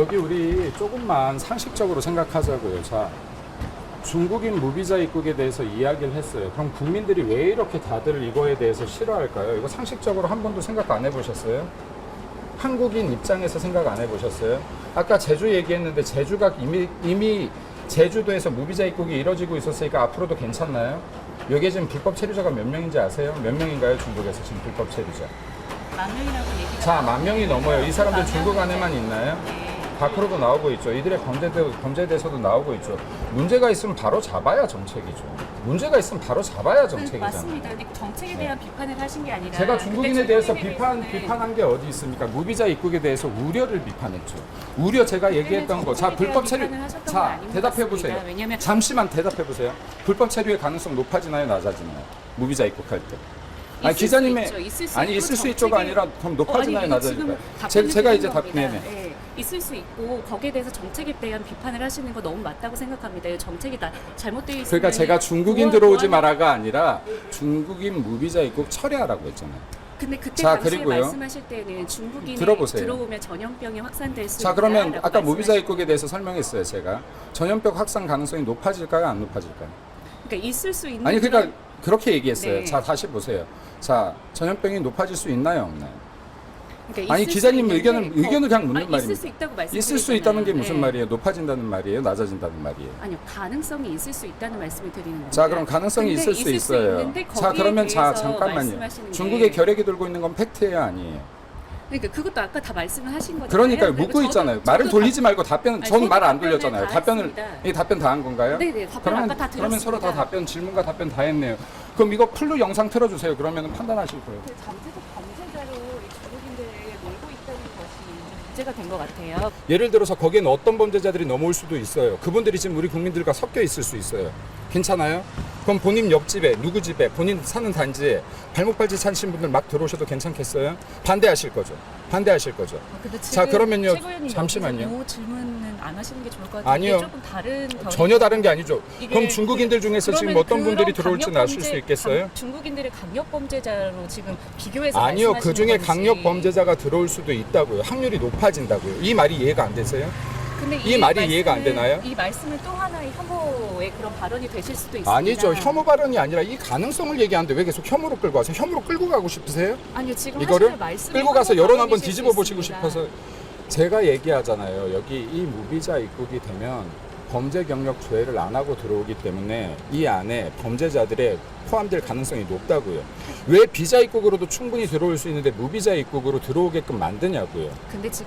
여기 우리 조금만 상식적으로 생각하자고요. 자, 중국인 무비자 입국에 대해서 이야기를 했어요. 그럼 국민들이 왜 이렇게 다들 이거에 대해서 싫어할까요? 이거 상식적으로 한 번도 생각 안 해보셨어요? 한국인 입장에서 생각 안 해보셨어요? 아까 제주 얘기했는데 제주가 이미, 이미 제주도에서 무비자 입국이 이뤄지고 있었으니까 앞으로도 괜찮나요? 여기에 지금 불법 체류자가 몇 명인지 아세요? 몇 명인가요? 중국에서 지금 불법 체류자? 만 명이라고 얘기가 자, 만 명이 넘어요. 이 사람들 만 중국. 안에만 있나요? 네. 밖으로도 나오고 있죠. 이들의 범죄대, 범죄에 대해서도 나오고 있죠. 문제가 있으면 바로 잡아야 정책이죠. 문제가 있으면 바로 잡아야 정책이잖아요. 맞습니다. 근데 정책에 대한 비판을 하신 게 아니라 제가 중국인에 대해서 비판, 비판한 게 어디 있습니까? 무비자 입국에 대해서 우려를 비판했죠. 우려 제가 얘기했던 거. 자, 불법 체류. 자, 대답해 보세요. 왜냐면 잠시만 대답해 보세요. 불법 체류의 가능성 높아지나요, 낮아지나요? 무비자 입국할 때. 아니 기자님의. 있을 수 아니 있을 수 있죠가 아니라 그럼 높아지나요? 지금 제, 제가 이제 답 겁니다. 네네. 예, 있을 수 있고 거기에 대해서 정책에 대한 비판을 하시는 거 너무 맞다고 생각합니다. 이 정책이 다 잘못되어 있으면 그러니까 제가 중국인 들어오지 마라가 아니라 중국인 무비자 입국 철회하라고 했잖아요. 근데 그때 자, 당시에 그리고요. 말씀하실 때는 중국인이 들어보세요. 들어오면 전염병이 확산될 수 자 그러면 아까 무비자 입국에 대해서 설명했어요 제가 전염병 확산 가능성이 높아질까요 안 높아질까요? 그러니까 있을 수 있는 아니 그런- 그러니까 그렇게 얘기했어요. 네. 자 다시 보세요. 자 전염병이 높아질 수 있나요 없나요? 그러니까 아니 기자님 의견을 의견을 그냥 묻는 아니, 있을 말입니다. 수 있다고 말씀 있을 수 있다는 게 무슨 말이에요? 높아진다는 말이에요? 낮아진다는 말이에요? 아니요 가능성이 있을 수 있다는 말씀을 드리는 겁니다. 자 그럼 가능성이 근데 있을 수 있어요. 있는데 자 거기에 그러면 자 대해서 잠깐만요. 말씀하시는 게- 중국의 결핵이 돌고 있는 건 팩트예요 아니에요? 그러니까 그것도 아까 다 말씀을 하신 거잖아요. 그러니까요 그리고 묻고 저도- 있잖아요. 말을 저도 돌리지 말고 답변 아니, 전 저도 말 안 답변을 돌렸잖아요. 다 답변을 했습니다. 이 답변 다 한 건가요? 네네, 답변 그러면 아까 다 그러면 서로 다 드렸습니다. 답변 질문과 답변 다 했네요. 그럼 이거 풀로 영상 틀어주세요. 그러면 판단하실 거예요. 그 잠재적 범죄자로 이 중국인들을 몰고 있다는 것이 문제가 된 것 같아요. 예를 들어서 거기에는 어떤 범죄자들이 넘어올 수도 있어요. 그분들이 지금 우리 국민들과 섞여 있을 수 있어요. 괜찮아요? 그럼 본인 옆집에 누구 집에 본인 사는 단지에 발목 발치 차신 분들 막 들어오셔도 괜찮겠어요? 반대하실 거죠. 반대하실 거죠. 아, 근데 자, 지금 그러면요. 최 의원님 잠시만요. 이 질문은 안 하시는 게 좋을 것 같아요. 아니요. 이게 조금 다른 전혀 다른 게 아니죠. 이게 그럼 중국인들 중에서 지금 그러면 어떤 분들이 들어올지는 아실 수 범죄- 있겠어요? 강- 중국인들을 강력 범죄자로 지금 비교해서 아니요, 말씀하시는 그 중에 건지. 강력 범죄자가 들어올 수도 있다고요. 확률이 높아진다고요. 이 말이 이해가 안 되세요? 근데 이 말이 이해가 안 되나요? 이 말씀은 또 하나의 혐오의 그런 발언이 되실 수도 있습니다. 아니죠. 혐오 발언이 아니라 이 가능성을 얘기하는데 왜 계속 혐오로 끌고 와서 혐오로 끌고 가고 싶으세요? 아니요 지금 이거를 끌고 가서 여론 한번 뒤집어 보시고. 싶어서 제가 얘기하잖아요. 여기 이 무비자 입국이 되면 범죄 경력 조회를 안 하고 들어오기 때문에 이 안에 범죄자들의 포함될 가능성이 높다고요. 왜 비자 입국으로도 충분히 들어올 수 있는데 무비자 입국으로 들어오게끔 만드냐고요. 근데 지금